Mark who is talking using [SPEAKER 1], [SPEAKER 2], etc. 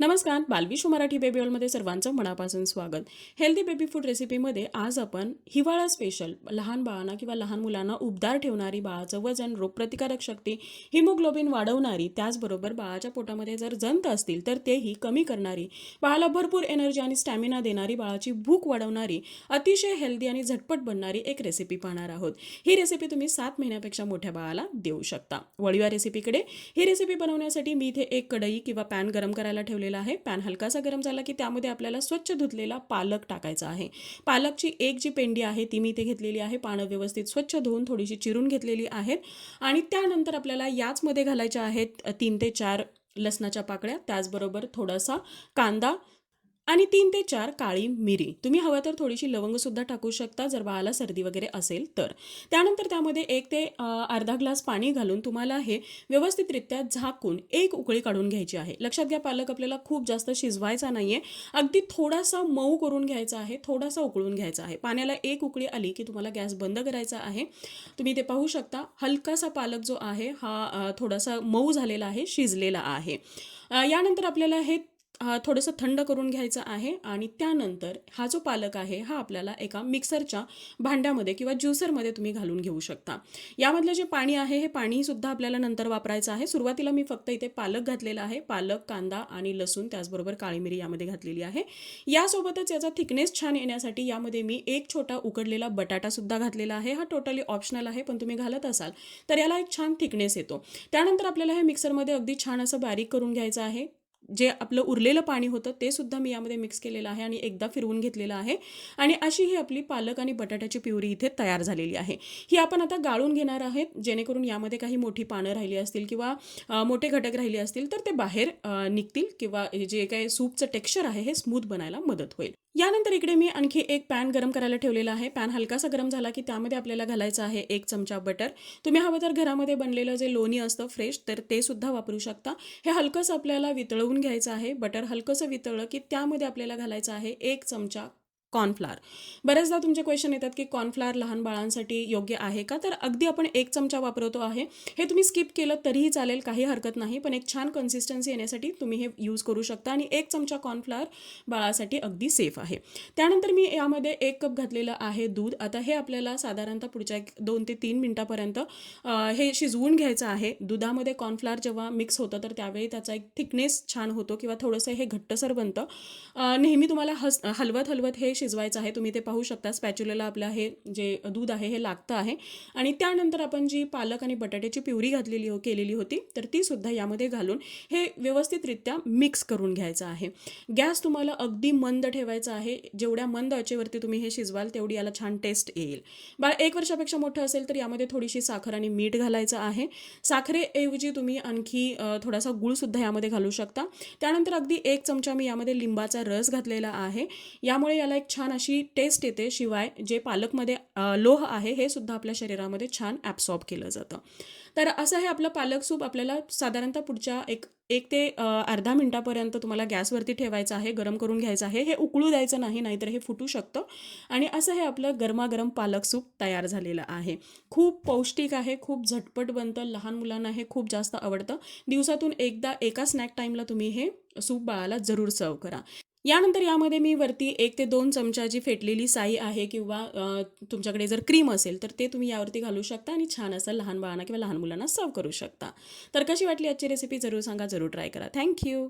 [SPEAKER 1] नमस्कार बालविश्व मराठी बेबी ऑलमध्ये सर्वांचं मनापासून स्वागत. हेल्दी बेबी फूड रेसिपीमध्ये आज आपण हिवाळा स्पेशल लहान बाळांना किंवा लहान मुलांना उबदार ठेवणारी बाळाचं वजन रोगप्रतिकारक शक्ती हिमोग्लोबिन वाढवणारी त्याचबरोबर बाळाच्या पोटामध्ये जर जंत असतील तर तेही कमी करणारी बाळाला भरपूर एनर्जी आणि स्टॅमिना देणारी बाळाची भूक वाढवणारी अतिशय हेल्दी आणि झटपट बनणारी एक रेसिपी पाहणार आहोत. ही रेसिपी तुम्ही सात महिन्यापेक्षा मोठ्या बाळाला देऊ शकता. वळीवा रेसिपीकडे ही रेसिपी बनवण्यासाठी मी इथे एक कढई किंवा पॅन गरम करायला ठेवली ठेवलेला आहे. पॅन हलकासा गरम झाला की त्यामध्ये आपल्याला स्वच्छ धुतलेला पालक टाकायचा आहे. पालकची एक जी पेंडी आहे ती मी इथे घेतलेली आहे. पानं व्यवस्थित स्वच्छ धुवून थोडीशी चिरून घेतलेली आहेत. आणि त्यानंतर आपल्याला याचमध्ये घालायच्या आहेत तीन ते चार लसणाच्या पाकळ्या. त्याचबरोबर थोडासा कांदा आणि तीन ते चार काळी मिरी. तुम्ही हवं तर थोडीशी लवंगसुद्धा टाकू शकता जर बाळाला सर्दी वगैरे असेल तर. त्यानंतर त्यामध्ये एक ते अर्धा ग्लास पाणी घालून तुम्हाला हे व्यवस्थितरित्या झाकून एक उकळी काढून घ्यायची आहे. लक्षात घ्या पालक आपल्याला खूप जास्त शिजवायचा नाही आहे अगदी थोडासा मऊ करून घ्यायचा आहे थोडासा उकळून घ्यायचा आहे. पाण्याला एक उकळी आली की तुम्हाला गॅस बंद करायचा आहे. तुम्ही ते पाहू शकता हलकासा पालक जो आहे हा थोडासा मऊ झालेला आहे शिजलेला आहे. यानंतर आपल्याला हे थोडंसं थंड करून घ्यायचं आहे आणि त्यानंतर हा जो पालक आहे हा आपल्याला एका मिक्सरच्या भांड्यामध्ये किंवा ज्युसरमध्ये तुम्ही घालून घेऊ शकता. यामधलं जे पाणी आहे हे पाणीसुद्धा आपल्याला नंतर वापरायचं आहे. सुरुवातीला मी फक्त इथे पालक घातलेला आहे. पालक कांदा आणि लसूण त्याचबरोबर काळी मिरी यामध्ये घातलेली आहे. यासोबतच याचा थिकनेस छान येण्यासाठी यामध्ये मी एक छोटा उकडलेला बटाटासुद्धा घातलेला आहे. हा टोटली ऑप्शनल आहे पण तुम्ही घालत असाल तर याला एक छान थिकनेस येतो. त्यानंतर आपल्याला हे मिक्सरमध्ये अगदी छान असं बारीक करून घ्यायचं आहे. जे आपलं उरलेलं पाणी होतं ते सुद्धा मी यामध्ये मिक्स केलेलं आहे आणि एकदा फिरवून घेतलेलं आहे. आणि अशी ही आपली पालक आणि बटाट्याची प्युरी इथे तयार झालेली आहे. ही आपण आता गाळून घेणार आहेत जेणेकरून यामध्ये काही मोठी पानं राहिली असतील किंवा मोठे घटक राहिले असतील तर ते बाहेर निघतील किंवा हे जे काही सूपचं टेक्स्चर आहे हे स्मूथ बनायला मदत होईल. यानंतर इकडे मी आणखी एक पॅन गरम करायला ठेवलेला आहे. पॅन हलकासा गरम झाला की त्यामध्ये आपल्याला घालायचं आहे एक चमचा बटर. तुम्ही हवं तर घरामध्ये बनलेलं जे लोणी असतं फ्रेश तर ते सुद्धा वापरू शकता. हे हलकंसं आपल्याला वितळवून घ्यायचं आहे. बटर हलकंसं वितळलं की त्यामध्ये आपल्याला घालायचं आहे एक चमचा कॉर्नफ्लावर. बऱ्याचदा तुमचे क्वेश्चन येतात की कॉर्नफ्लावर लहान बाळांसाठी योग्य आहे का? तर अगदी आपण एक चमचा वापरतो आहे. हे तुम्ही स्किप केलं तरीही चालेल काही हरकत नाही. पण एक छान कन्सिस्टन्सी येण्यासाठी तुम्ही हे यूज करू शकता आणि एक चमचा कॉर्नफ्लॉर बाळासाठी अगदी सेफ आहे. त्यानंतर मी यामध्ये एक कप घातलेलं आहे दूध. आता हे आपल्याला साधारणतः पुढच्या एक दोन ते तीन मिनटापर्यंत हे शिजवून घ्यायचं आहे. दुधामध्ये कॉर्नफ्लावर जेव्हा मिक्स होतं तर त्यावेळी त्याचा एक थिकनेस छान होतो किंवा थोडंसं हे घट्टसर बनतं. नेहमी तुम्हाला हस हलवत हलवत हे शिजवायचं आहे. तुम्ही ते पाहू शकता. स्पॅच्युलेला आपलं हे जे दूध आहे हे लागतं आहे. आणि त्यानंतर आपण जी पालक आणि बटाट्याची प्युरी घातलेली हो केलेली होती तर ती सुद्धा यामध्ये घालून हे व्यवस्थितरित्या मिक्स करून घ्यायचं आहे. गॅस तुम्हाला अगदी मंद ठेवायचा आहे. जेवढ्या मंद अचेवरती तुम्ही हे शिजवाल तेवढी याला छान टेस्ट येईल. बाळ एक वर्षापेक्षा मोठं असेल तर यामध्ये थोडीशी साखर आणि मीठ घालायचं आहे. साखरेऐवजी तुम्ही आणखी थोडासा गुळसुद्धा यामध्ये घालू शकता. त्यानंतर अगदी एक चमचा मी यामध्ये लिंबाचा रस घातलेला आहे. यामुळे याला एक छान अशी टेस्ट येते शिवाय जे पालकमध्ये लोह आहे हे सुद्धा आपल्या शरीरामध्ये छान ॲब्सॉर्ब केलं जातं. तर असं हे आपलं पालक सूप. आपल्याला साधारणतः पुढच्या एक एक ते अर्धा मिनटापर्यंत तुम्हाला गॅसवरती ठेवायचं आहे गरम करून घ्यायचं आहे हे उकळू द्यायचं नाही नाहीतर हे फुटू शकतं. आणि असं हे आपलं गरमागरम पालक सूप तयार झालेलं आहे. खूप पौष्टिक आहे खूप झटपट बनतं लहान मुलांना हे खूप जास्त आवडतं. दिवसातून एकदा एका स्नॅक टाईमला तुम्ही हे सूप बाळाला जरूर सर्व करा. यानंतर यामध्ये मी वरती एक ते दोन चमचा जी फेटलेली साई आहे किंवा तुमच्याकडे जर क्रीम असेल तर ते तुम्ही यावरती घालू शकता आणि छान असं लहान बाळांना किंवा लहान मुलांना सर्व करू शकता. तर कशी वाटली आजची रेसिपी जरूर सांगा जरूर ट्राय करा. थँक्यू